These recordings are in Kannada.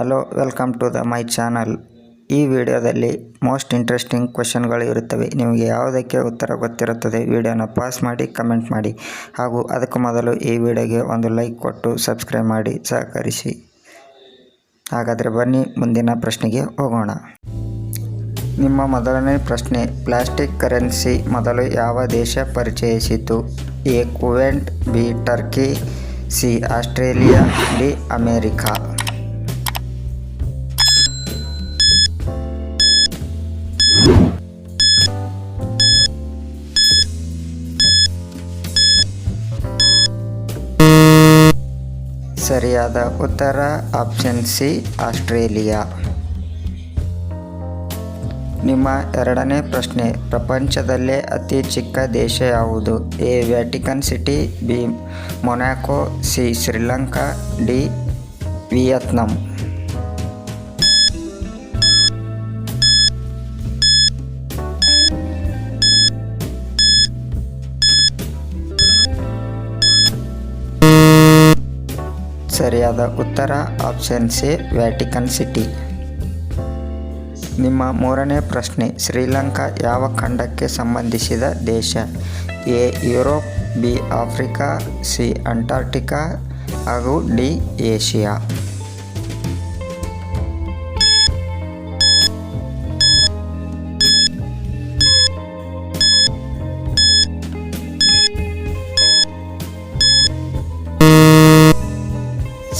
Hello welcome to the my channel ಈ ವಿಡಿಯೋದಲ್ಲಿ ಮೋಸ್ಟ್ ಇಂಟ್ರೆಸ್ಟಿಂಗ್ ಕ್ವೆಶನ್ಗಳು ಇರುತ್ತವೆ. ನಿಮಗೆ ಯಾವುದಕ್ಕೆ ಉತ್ತರ ಗೊತ್ತಿರುತ್ತದೆ ವಿಡಿಯೋನ ಪಾಸ್ ಮಾಡಿ ಕಮೆಂಟ್ ಮಾಡಿ. ಹಾಗೂ ಅದಕ್ಕೂ ಮೊದಲು ಈ ವಿಡಿಯೋಗೆ ಒಂದು ಲೈಕ್ ಕೊಟ್ಟು ಸಬ್ಸ್ಕ್ರೈಬ್ ಮಾಡಿ, ಸಹಕರಿಸಿ. ಹಾಗಾದರೆ ಬನ್ನಿ, ಮುಂದಿನ ಪ್ರಶ್ನೆಗೆ ಹೋಗೋಣ. ನಿಮ್ಮ ಮೊದಲನೇ ಪ್ರಶ್ನೆ ಪ್ಲಾಸ್ಟಿಕ್ ಕರೆನ್ಸಿ ಮೊದಲು ಯಾವ ದೇಶ ಪರಿಚಯಿಸಿತು? A, Kuwait, B, Turkey, C, Australia, D, America. ಸರಿಯಾದ ಉತ್ತರ ಆಪ್ಷನ್ ಸಿ, ಆಸ್ಟ್ರೇಲಿಯಾ. ನಿಮ್ಮ ಎರಡನೇ ಪ್ರಶ್ನೆ, ಪ್ರಪಂಚದಲ್ಲೇ ಅತಿ ಚಿಕ್ಕ ದೇಶ ಯಾವುದು? A, Vatican City, B, Monaco, C, Sri Lanka, D, Vietnam. ಸರಿಯಾದ ಉತ್ತರ ಆಪ್ಷನ್ ಸಿ, ವ್ಯಾಟಿಕನ್ ಸಿಟಿ. ನಿಮ್ಮ ಮೂರನೇ ಪ್ರಶ್ನೆ, ಶ್ರೀಲಂಕಾ ಯಾವ ಖಂಡಕ್ಕೆ ಸಂಬಂಧಿಸಿದ ದೇಶ? A, Europe, B, Africa, C Antarctica ಹಾಗೂ ಡಿ, ಏಷ್ಯಾ.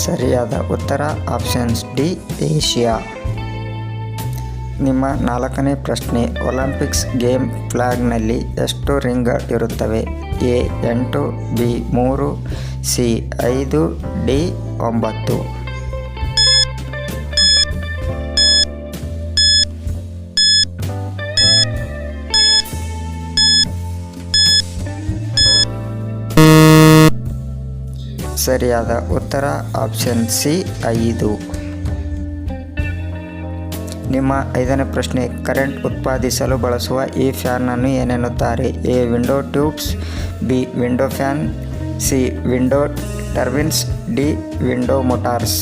ಸರಿಯಾದ ಉತ್ತರ ಆಪ್ಷನ್ಸ್ ಡಿ, ಏಷ್ಯಾ. ನಿಮ್ಮ ನಾಲ್ಕನೇ ಪ್ರಶ್ನೆ, ಒಲಿಂಪಿಕ್ಸ್ ಗೇಮ್ ಫ್ಲಾಗ್ನಲ್ಲಿ ಎಷ್ಟು ರಿಂಗ್ ಇರುತ್ತವೆ? ಎ, ಎಂಟು, ಬಿ, ಮೂರು, ಸಿ, ಐದು, ಡಿ, ಒಂಬತ್ತು. ಸರಿಯಾದ ಉತ್ತರ ಆಪ್ಷನ್ ಸಿ ಐದು. ನಿಮ್ಮ ಐದನೇ ಪ್ರಶ್ನೆ ಕರೆಂಟ್ ಉತ್ಪಾದಿಸಲು ಬಳಸುವ ಈ ಫ್ಯಾನನ್ನು ಏನೆನ್ನುತ್ತಾರೆ? A window tubes B window fan C window turbines D window motors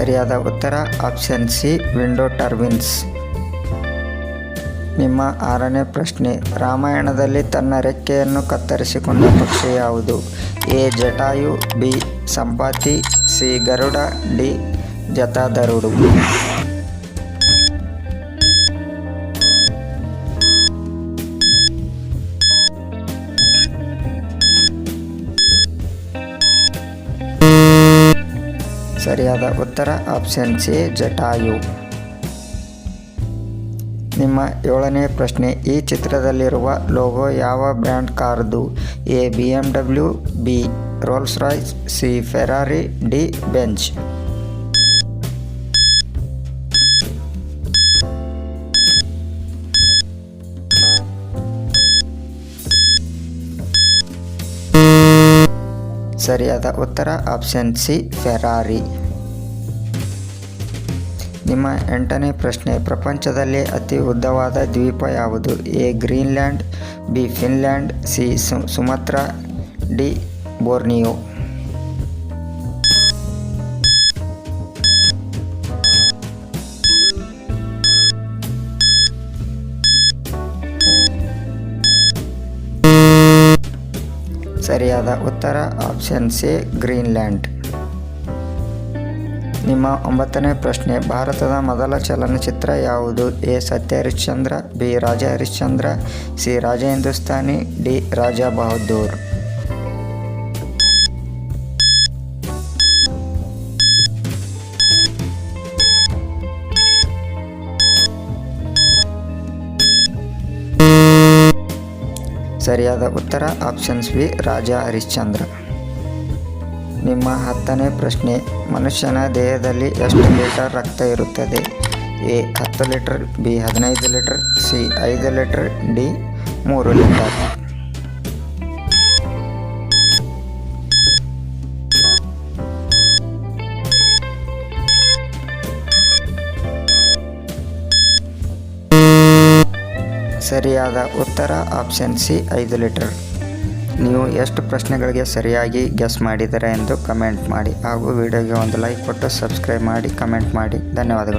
ಸರಿಯಾದ ಉತ್ತರ ಆಪ್ಷನ್ ಸಿ, ವಿಂಡೋ ಟರ್ಬಿನ್ಸ್. ನಿಮ್ಮ ಆರನೇ ಪ್ರಶ್ನೆ, ರಾಮಾಯಣದಲ್ಲಿ ತನ್ನ ರೆಕ್ಕೆಯನ್ನು ಕತ್ತರಿಸಿಕೊಂಡ ಪಕ್ಷಿ ಯಾವುದು? A, Jatayu, B, Sampati, C, Garuda, D ಜತಾದರುಡು ಸರಿಯಾದ ಉತ್ತರ ಆಪ್ಷನ್ ಸಿ, ಜಟಾಯು. ನಿಮ್ಮ ಏಳನೇ ಪ್ರಶ್ನೆ, ಈ ಚಿತ್ರದಲ್ಲಿರುವ ಲೋಗೋ ಯಾವ ಬ್ರ್ಯಾಂಡ್ ಕಾರ್ದು? A, B M W, B, Rolls Royce, C, Ferrari, D Benz ಸರಿಯಾದ ಉತ್ತರ ಆಪ್ಷನ್ ಸಿ, ಫೆರಾರಿ. ನಿಮ್ಮ ಎಂಟನೇ ಪ್ರಶ್ನೆ, ಪ್ರಪಂಚದಲ್ಲಿ ಅತಿ ಉದ್ದವಾದ ದ್ವೀಪ ಯಾವುದು? A, Greenland, B, Finland, C Sumatra, D, Borneo. ಸರಿಯಾದ ಉತ್ತರ ಆಪ್ಷನ್ ಸಿ, ಗ್ರೀನ್ಲ್ಯಾಂಡ್. ನಿಮ್ಮ ಒಂಬತ್ತನೇ ಪ್ರಶ್ನೆ, ಭಾರತದ ಮೊದಲ ಚಲನಚಿತ್ರ ಯಾವುದು? A Satya Harishchandra B Raja Harishchandra C Raja Hindustani D, Raja Bahadur. ಸರಿಯಾದ ಉತ್ತರ ಆಪ್ಷನ್ಸ್ ಬಿ ರಾಜ ಹರಿಶ್ಚಂದ್ರ. ನಿಮ್ಮ ಹತ್ತನೇ ಪ್ರಶ್ನೆ, ಮನುಷ್ಯನ ದೇಹದಲ್ಲಿ ಎಷ್ಟು ಲೀಟರ್ ರಕ್ತ ಇರುತ್ತದೆ? ಎ, ಹತ್ತು ಲೀಟರ್, ಬಿ, ಹದಿನೈದು ಲೀಟರ್, ಸಿ, ಐದು ಲೀಟರ್, ಡಿ, ಮೂರು ಲೀಟರ್. ಸರಿಯಾದ ಉತ್ತರ ಆಪ್ಷನ್ ಸಿ, ಐದು ಲೀಟರ್. ನೀವು ಎಷ್ಟು ಪ್ರಶ್ನೆಗಳಿಗೆ ಸರಿಯಾಗಿ ಗೆಸ್ ಮಾಡಿದರೆ ಎಂದು ಕಮೆಂಟ್ ಮಾಡಿ ಹಾಗೂ ವಿಡಿಯೋಗೆ ಒಂದು ಲೈಕ್ ಕೊಟ್ಟು ಸಬ್ಸ್ಕ್ರೈಬ್ ಮಾಡಿ ಕಮೆಂಟ್ ಮಾಡಿ. ಧನ್ಯವಾದಗಳು.